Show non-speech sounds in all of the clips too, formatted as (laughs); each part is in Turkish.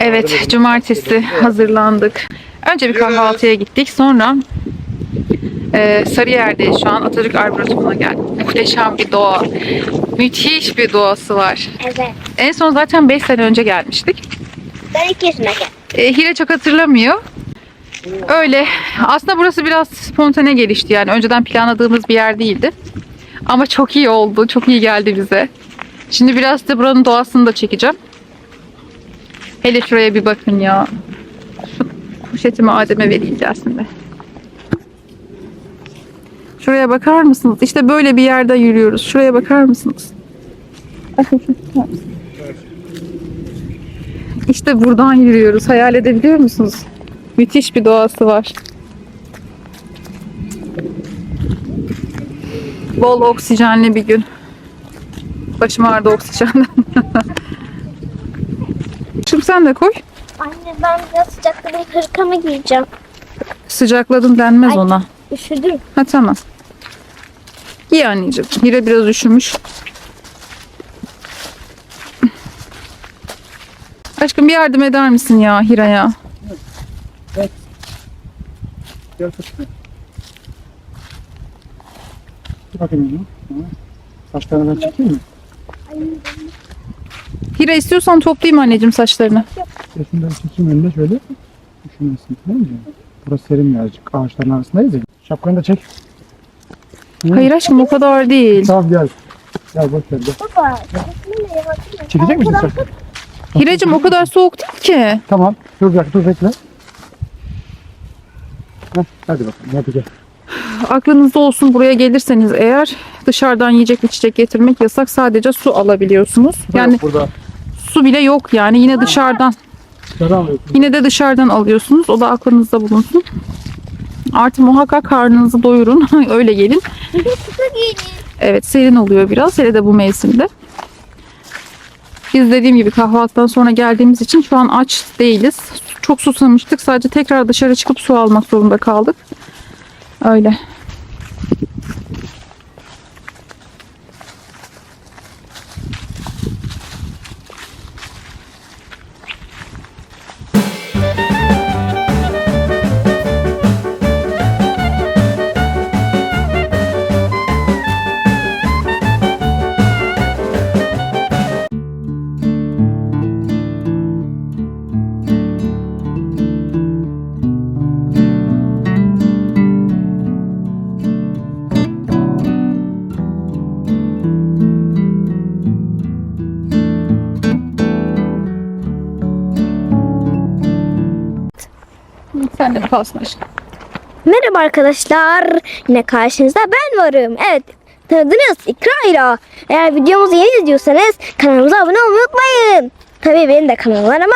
Evet, cumartesi hazırlandık. Önce bir kahvaltıya gittik. Sonra e, Sarıyer'deyiz şu an. Atatürk Arboretumuna geldik. Muhteşem bir doğa. Müthiş bir doğası var. Evet. En son zaten 5 sene önce gelmiştik. Ben iki geldim. E, Hire çok hatırlamıyor. Öyle. Aslında burası biraz spontane gelişti yani. Önceden planladığımız bir yer değildi. Ama çok iyi oldu. Çok iyi geldi bize. Şimdi biraz da buranın doğasını da çekeceğim. Hele şuraya bir bakın ya. Şu poşetimi Adem'e vereyim gelsin de. Şuraya bakar mısınız? İşte böyle bir yerde yürüyoruz. Şuraya bakar mısınız? İşte buradan yürüyoruz. Hayal edebiliyor musunuz? Müthiş bir doğası var. Bol oksijenli bir gün. Başım ağrıdı oksijenden. (laughs) Şimdi sen de koy. Anne ben biraz sıcakta bir hırkamı giyeceğim. Sıcakladın denmez Ay. ona. Üşüdüm. Ha tamam. İyi anneciğim. Hira biraz üşümüş. Aşkım bir yardım eder misin ya Hira'ya? Ha. Saçlarını ben çekeyim mi? Hira istiyorsan toplayayım anneciğim saçlarını. Resimden çekeyim önüne şöyle. Üşümesin tamam mı? Burası serin birazcık. Ağaçların arasındayız ya. Şapkanı da çek. Hı. Hayır aşkım o kadar değil. Tamam gel. Gel boş ver gel. Baba. Çekecek misin sen? Hiracığım o kadar soğuk değil ki. Tamam. Dur dakika dur bekle. Heh, hadi bakalım hadi gel. Aklınızda olsun buraya gelirseniz eğer dışarıdan yiyecek içecek getirmek yasak. Sadece su alabiliyorsunuz. Yani burada. Su bile yok yani yine dışarıdan. Yine de dışarıdan alıyorsunuz. O da aklınızda bulunsun. Artı muhakkak karnınızı doyurun. (laughs) Öyle gelin. Evet serin oluyor biraz. Hele de bu mevsimde. Biz dediğim gibi kahvaltıdan sonra geldiğimiz için şu an aç değiliz. Çok susamıştık. Sadece tekrar dışarı çıkıp su almak zorunda kaldık. Öyle. Sen de kalsın aşkım. Merhaba arkadaşlar. Yine karşınızda ben varım. Evet. Tanıdınız İkra'yla. Eğer videomuzu yeni izliyorsanız kanalımıza abone olmayı unutmayın. Tabii benim de kanalım var ama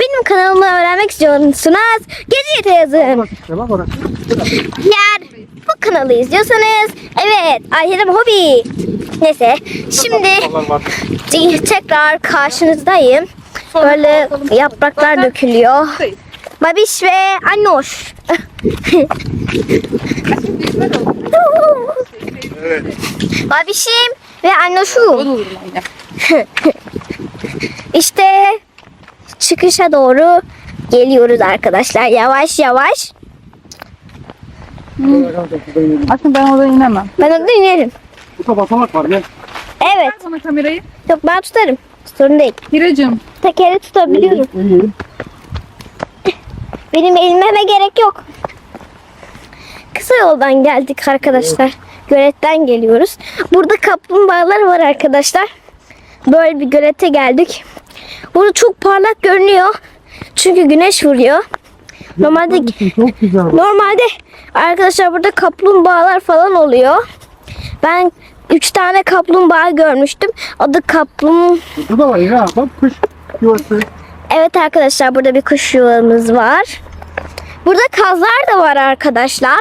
benim kanalımı öğrenmek istiyorsanız Gece yazın. Eğer bu kanalı izliyorsanız evet Ayşe'nin hobi. Neyse şimdi tekrar karşınızdayım. Böyle yapraklar dökülüyor. Babiş ve Annoş. Evet. Babişim ve Annoşum. (laughs) İşte çıkışa doğru geliyoruz arkadaşlar. Yavaş yavaş. Aşkım ben orada inemem. Ben orada inerim. Burada basamak var gel. Evet. Ver bana kamerayı. Yok ben tutarım. Sorun değil. Hiracığım. Tekeri tutabiliyorum. İyi iyi. Benim elmeme gerek yok. Kısa yoldan geldik arkadaşlar. Göletten geliyoruz. Burada kaplumbağalar var arkadaşlar. Böyle bir gölete geldik. Burada çok parlak görünüyor. Çünkü güneş vuruyor. Normalde Çok güzel. normalde arkadaşlar burada kaplumbağalar falan oluyor. Ben 3 tane kaplumbağa görmüştüm. Adı kaplum Burada da var ya. Bak kuş yuvası. Evet arkadaşlar burada bir kuş yuvamız var. Burada kazlar da var arkadaşlar.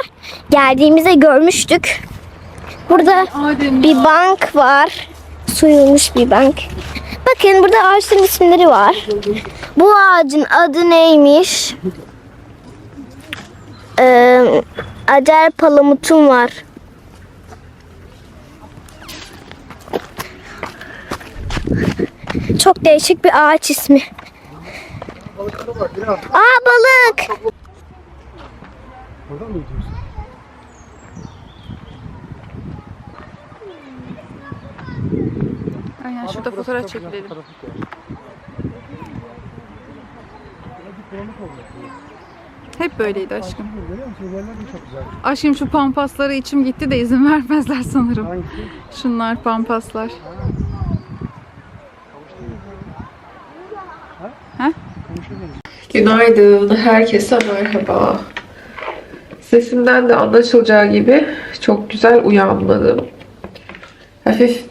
Geldiğimizde görmüştük. Burada bir bank var. Suyulmuş bir bank. Bakın burada ağaçların isimleri var. Bu ağacın adı neymiş? Ee, Acar palamutun var. Çok değişik bir ağaç ismi. Biraz. Aa balık. Oradan mı gidiyorsun? Aynen şurada fotoğraf çekilelim. Hep böyleydi aşkım. Aşkım şu pampaslara içim gitti de izin (laughs) vermezler sanırım. Şunlar pampaslar. Günaydın, herkese merhaba. Sesimden de anlaşılacağı gibi çok güzel uyanmadım. Hafif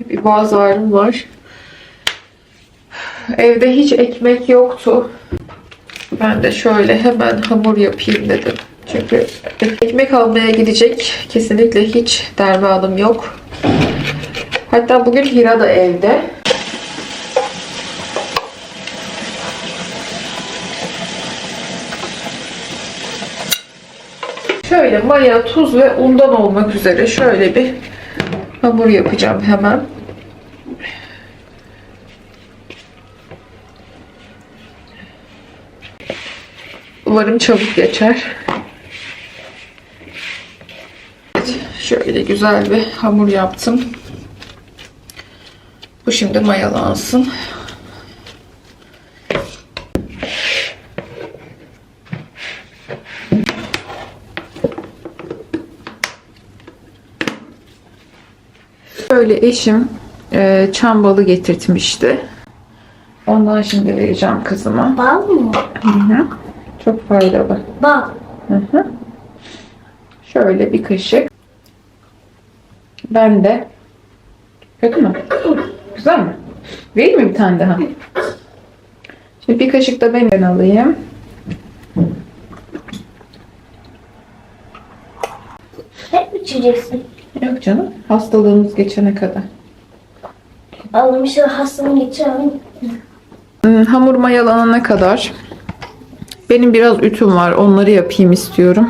bir boğaz ağrım var. Evde hiç ekmek yoktu. Ben de şöyle hemen hamur yapayım dedim. Çünkü ekmek almaya gidecek kesinlikle hiç dermanım yok. Hatta bugün Hira da evde. Şöyle maya, tuz ve undan olmak üzere şöyle bir hamur yapacağım hemen. Umarım çabuk geçer. Evet, şöyle güzel bir hamur yaptım. Bu şimdi mayalansın. Böyle eşim e, çam balı getirtmişti. Ondan şimdi vereceğim kızıma. Bal mı? Hı hı. Çok faydalı. Bal. Hı hı. Şöyle bir kaşık. Ben de. Kötü mü? Güzel mi? Vereyim mi bir tane daha? Şimdi bir kaşık da ben alayım. Hep mi içeceksin? Yok canım. Hastalığımız geçene kadar. Almışım hastamı geçiyorum. Hmm, Hamur mayalanana kadar benim biraz ütüm var. Onları yapayım istiyorum.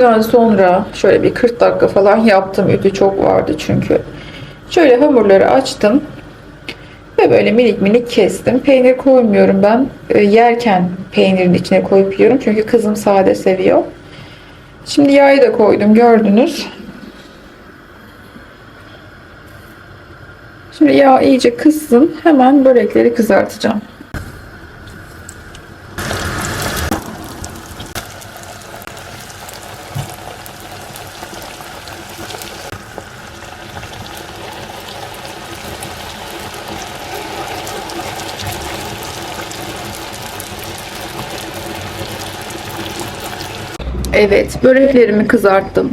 Ütüden sonra şöyle bir 40 dakika falan yaptım. Ütü çok vardı çünkü. Şöyle hamurları açtım. Ve böyle minik minik kestim. Peynir koymuyorum ben. E, Yerken peynirin içine koyup yiyorum. Çünkü kızım sade seviyor. Şimdi yağı da koydum gördünüz. Şimdi yağ iyice kızsın. Hemen börekleri kızartacağım. Evet, böreklerimi kızarttım.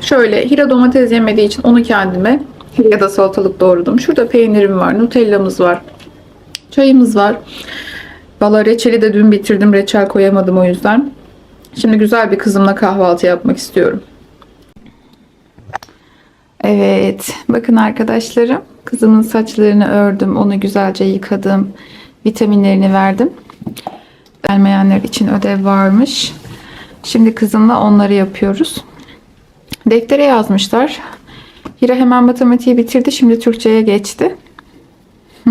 Şöyle Hira domates yemediği için onu kendime ya da salatalık doğradım. Şurada peynirim var, nutellamız var. Çayımız var. Valla reçeli de dün bitirdim. Reçel koyamadım o yüzden. Şimdi güzel bir kızımla kahvaltı yapmak istiyorum. Evet, bakın arkadaşlarım. Kızımın saçlarını ördüm, onu güzelce yıkadım. Vitaminlerini verdim. Gelmeyenler için ödev varmış. Şimdi kızımla onları yapıyoruz. Deftere yazmışlar. Hira hemen matematiği bitirdi. Şimdi Türkçe'ye geçti. (laughs)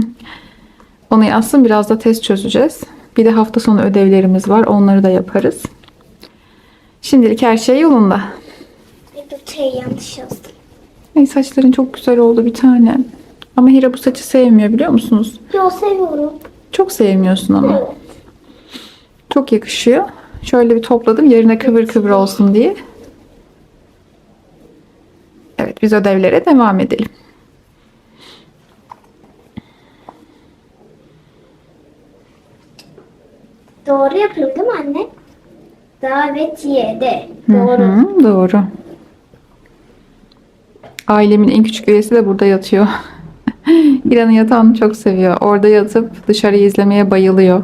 Onu yazsın. Biraz da test çözeceğiz. Bir de hafta sonu ödevlerimiz var. Onları da yaparız. Şimdilik her şey yolunda. Bir şey yanlış yazdım. Ay saçların çok güzel oldu bir tane. Ama Hira bu saçı sevmiyor biliyor musunuz? Yo seviyorum. Çok sevmiyorsun ama. Evet. Çok yakışıyor. Şöyle bir topladım yerine kıvır kıvır olsun diye. Evet biz ödevlere devam edelim. Doğru yapıyorum değil mi anne? Davetiyede. Hı Doğru. hı, doğru. Ailemin en küçük üyesi de burada yatıyor. (laughs) İran'ın yatağını çok seviyor. Orada yatıp dışarıyı izlemeye bayılıyor.